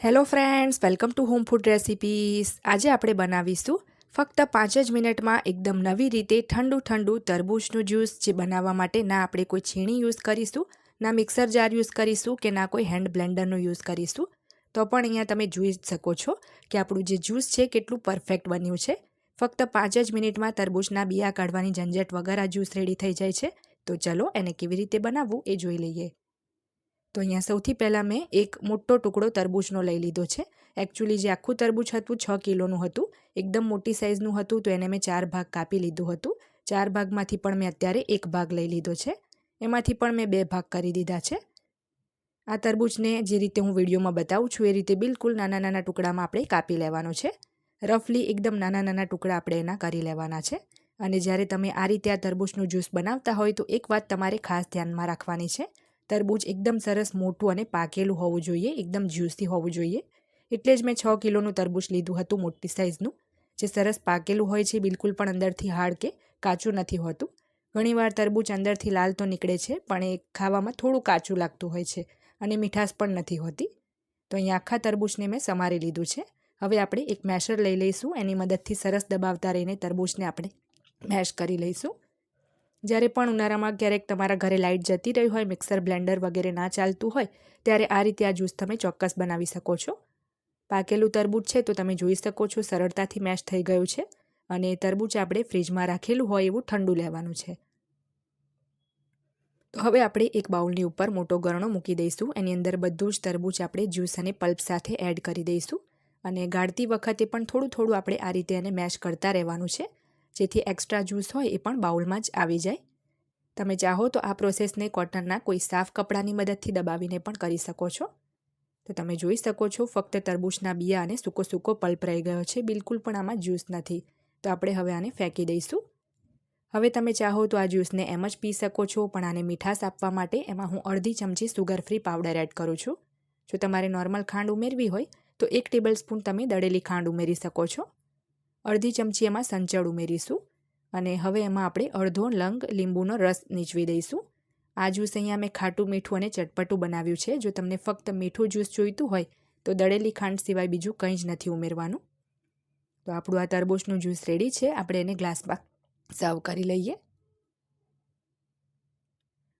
Hello friends welcome to home food recipes આજે આપણે બનાવીશું ફક્ત પાંચ જ મિનિટમાં એકદમ નવી રીતે ઠંડુ ઠંડુ તરબૂચનું જ્યુસ જે બનાવવા માટે ના આપણે કોઈ છીણી યુઝ કરીશું, ના મિક્સર જાર યુઝ કરીશું કે ના કોઈ હેન્ડ બ્લેન્ડરનો યુઝ કરીશું. તો પણ અહીંયા તમે જોઈ શકો છો કે આપણું જે જ્યુસ છે કેટલું પરફેક્ટ બન્યું છે. ફક્ત પાંચ જ મિનિટમાં તરબૂચના બિયા કાઢવાની ઝંઝટ વગર આ જ્યુસ રેડી થઈ જાય છે. તો ચલો એને કેવી રીતે બનાવવું એ જોઈ લઈએ. તો અહીંયા સૌથી પહેલાં મેં એક મોટો ટુકડો તરબૂચનો લઈ લીધો છે. એકચ્યુઅલી જે આખું તરબૂચ હતું, છ કિલોનું હતું. એકદમ મોટી સાઇઝનું હતું, તો એને મેં ચાર ભાગ કાપી લીધું હતું. ચાર ભાગમાંથી પણ મેં અત્યારે એક ભાગ લઈ લીધો છે. એમાંથી પણ મેં બે ભાગ કરી દીધા છે. આ તરબૂચને જે રીતે હું વિડીયોમાં બતાવું છું, એ રીતે બિલકુલ નાના નાના ટુકડામાં આપણે કાપી લેવાનો છે. રફલી એકદમ નાના નાના ટુકડા આપણે એના કરી લેવાના છે. અને જ્યારે તમે આ રીતે આ તરબૂચનું જ્યુસ બનાવતા હોય, તો એક વાત તમારે ખાસ ધ્યાનમાં રાખવાની છે. તરબૂચ એકદમ સરસ મોટું અને પાકેલું હોવું જોઈએ, એકદમ જ્યુસી હોવું જોઈએ. એટલે જ મેં છ કિલોનું તરબૂચ લીધું હતું મોટી સાઇઝનું, જે સરસ પાકેલું હોય છે, બિલકુલ પણ અંદરથી હાડ કે કાચું નથી હોતું. ઘણીવાર તરબૂચ અંદરથી લાલ તો નીકળે છે, પણ એ ખાવામાં થોડું કાચું લાગતું હોય છે અને મીઠાશ પણ નથી હોતી. તો અહીંયા આખા તરબૂચને મેં સમારી લીધું છે. હવે આપણે એક મેશર લઈ લઈશું, એની મદદથી સરસ દબાવતા રહીને તરબૂચને આપણે મેશ કરી લઈશું. જ્યારે પણ ઉનાળામાં ક્યારેક તમારા ઘરે લાઇટ જતી રહી હોય, મિક્સર, બ્લેન્ડર વગેરે ના ચાલતું હોય, ત્યારે આ રીતે આ જ્યુસ તમે ચોક્કસ બનાવી શકો છો. પાકેલું તરબૂચ છે તો તમે જોઈ શકો છો, સરળતાથી મેશ થઈ ગયું છે અને તરબૂચ આપણે ફ્રીજમાં રાખેલું હોય એવું ઠંડુ લેવાનું છે. તો હવે આપણે એક બાઉલની ઉપર મોટો ગરણો મૂકી દઈશું. એની અંદર બધું જ તરબૂચ આપણે જ્યુસ અને પલ્પ સાથે એડ કરી દઈશું અને ગાળતી વખતે પણ થોડું થોડું આપણે આ રીતે એને મેશ કરતા રહેવાનું છે. જેથી એક્સ્ટ્રા જ્યુસ હોય એ પણ બાઉલમાં જ આવી જાય. તમે ચાહો તો આ પ્રોસેસને કોટનના કોઈ સાફ કપડાની મદદથી દબાવીને પણ કરી શકો છો. તો તમે જોઈ શકો છો, ફક્ત તરબૂચના બિયા અને સૂકો સૂકો પલ્પ રહી ગયો છે, બિલકુલ પણ આમાં જ્યુસ નથી. તો આપણે હવે આને ફેંકી દઈશું. હવે તમે ચાહો તો આ જ્યુસને એમ જ પી શકો છો, પણ આને મીઠાશ આપવા માટે એમાં હું અડધી ચમચી સુગર ફ્રી પાવડર એડ કરું છું. જો તમારે નોર્મલ ખાંડ ઉમેરવી હોય, તો એક ટેબલ સ્પૂન તમે દળેલી ખાંડ ઉમેરી શકો છો. અડધી ચમચી એમાં સંચળ ઉમેરીશું અને હવે એમાં આપણે અડધો લંગ લીંબુનો રસ નીચવી દઈશું. આ જ્યુસ અહીંયા મેં ખાટું મીઠું અને ચટપટું બનાવ્યું છે. જો તમને ફક્ત મીઠું જ્યુસ જોઈતું હોય, તો દળેલી ખાંડ સિવાય બીજું કંઈ જ નથી ઉમેરવાનું. તો આપણું આ તરબૂચનું જ્યુસ રેડી છે. આપણે એને ગ્લાસમાં સર્વ કરી લઈએ.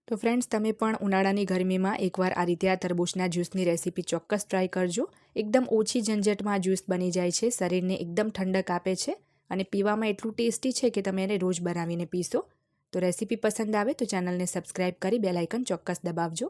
તો ફ્રેન્ડ્સ તમે પણ ઉનાળાની ગરમીમાં એકવાર આ રીતે આ તરબૂચના જ્યુસની રેસીપી ચોક્કસ ટ્રાય કરજો. એકદમ ઓછી ઝંઝટમાં જ્યુસ બની જાય છે, શરીરને એકદમ ઠંડક આપે છે અને પીવામાં એટલું ટેસ્ટી છે કે તમે એને રોજ બનાવીને પીશો. તો રેસીપી પસંદ આવે તો ચેનલને સબસ્ક્રાઈબ કરી બેલાઇકન ચોક્કસ દબાવજો.